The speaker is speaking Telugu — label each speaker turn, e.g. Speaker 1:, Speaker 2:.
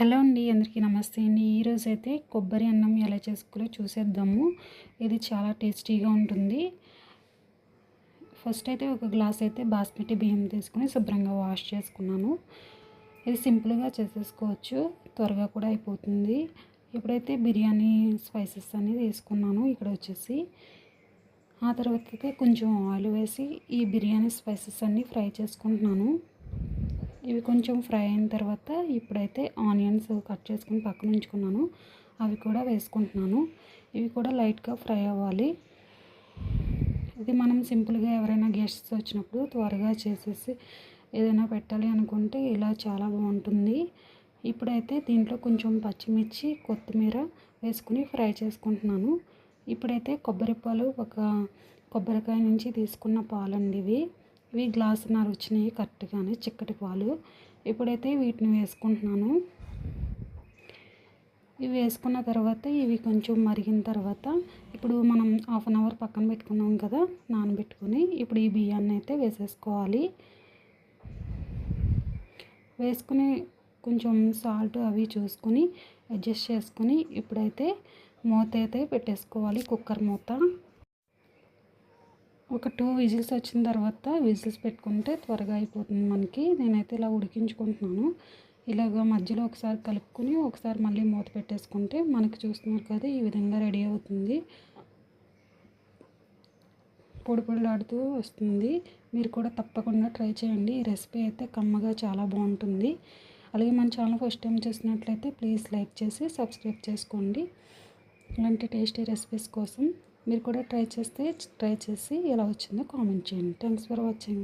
Speaker 1: హలో అండి అందరికీ నమస్తే అండి. ఈరోజు అయితే కొబ్బరి అన్నం ఎలా చేసుకోలో చూసేద్దాము. ఇది చాలా టేస్టీగా ఉంటుంది. ఫస్ట్ అయితే ఒక గ్లాస్ అయితే బాస్మతి బియ్యం తీసుకుని శుభ్రంగా వాష్ చేసుకున్నాను. ఇది సింపుల్గా చేసేసుకోవచ్చు. త్వరగా కూడా అయిపోతుంది. ఇప్పుడైతే బిర్యానీ స్పైసెస్ అనేది వేసుకున్నాను ఇక్కడ వచ్చేసి. ఆ తర్వాత అయితే కొంచెం ఆయిల్ వేసి ఈ బిర్యానీ స్పైసెస్ అన్నీ ఫ్రై చేసుకుంటున్నాను. ఇవి కొంచెం ఫ్రై అయిన తర్వాత ఇప్పుడైతే ఆనియన్స్ కట్ చేసుకుని పక్కన ఉంచుకున్నాను. అవి కూడా వేసుకుంటున్నాను. ఇవి కూడా లైట్గా ఫ్రై అవ్వాలి. ఇది మనం సింపుల్గా ఎవరైనా గెస్ట్స్ వచ్చినప్పుడు త్వరగా చేసేసి ఏదైనా పెట్టాలి అనుకుంటే ఇలా చాలా బాగుంటుంది. ఇప్పుడైతే దీంట్లో కొంచెం పచ్చిమిర్చి కొత్తిమీర వేసుకుని ఫ్రై చేసుకుంటున్నాను. ఇప్పుడైతే కొబ్బరి పాలు ఒక కొబ్బరికాయ నుంచి తీసుకున్న పాలండి ఇవి. ఇవి గ్లాసున్నర వచ్చినాయి కరెక్ట్గానే చిక్కటి పాలు. ఇప్పుడైతే వీటిని వేసుకుంటున్నాను. ఇవి వేసుకున్న తర్వాత ఇవి కొంచెం మరిగిన తర్వాత ఇప్పుడు మనం హాఫ్ అన్ అవర్ పక్కన పెట్టుకున్నాం కదా నానబెట్టుకొని ఇప్పుడు ఈ బియ్యాన్ని అయితే వేసేసుకోవాలి. వేసుకుని కొంచెం సాల్ట్ అవి చూసుకొని అడ్జస్ట్ చేసుకొని ఇప్పుడైతే మూత అయితే పెట్టేసుకోవాలి కుక్కర్ మూత. ఒక టూ విజిల్స్ వచ్చిన తర్వాత విజిల్స్ పెట్టుకుంటే త్వరగా అయిపోతుంది మనకి. నేనైతే ఇలా ఉడికించుకుంటున్నాను. ఇలాగ మధ్యలో ఒకసారి కలుపుకొని ఒకసారి మళ్ళీ మూత పెట్టేసుకుంటే మనకి చూస్తున్నారు కదా ఈ విధంగా రెడీ అవుతుంది. పొడి పొడిలాడుతూ వస్తుంది. మీరు కూడా తప్పకుండా ట్రై చేయండి. ఈ రెసిపీ అయితే కమ్మగా చాలా బాగుంటుంది. అలాగే మన ఛానల్ ఫస్ట్ టైం చూసినట్లయితే ప్లీజ్ లైక్ చేసి సబ్స్క్రైబ్ చేసుకోండి. ఇలాంటి టేస్టీ రెసిపీస్ కోసం మీరు కూడా ట్రై చేస్తే ట్రై చేసి ఎలా వచ్చిందో కామెంట్ చేయండి. Thanks for watching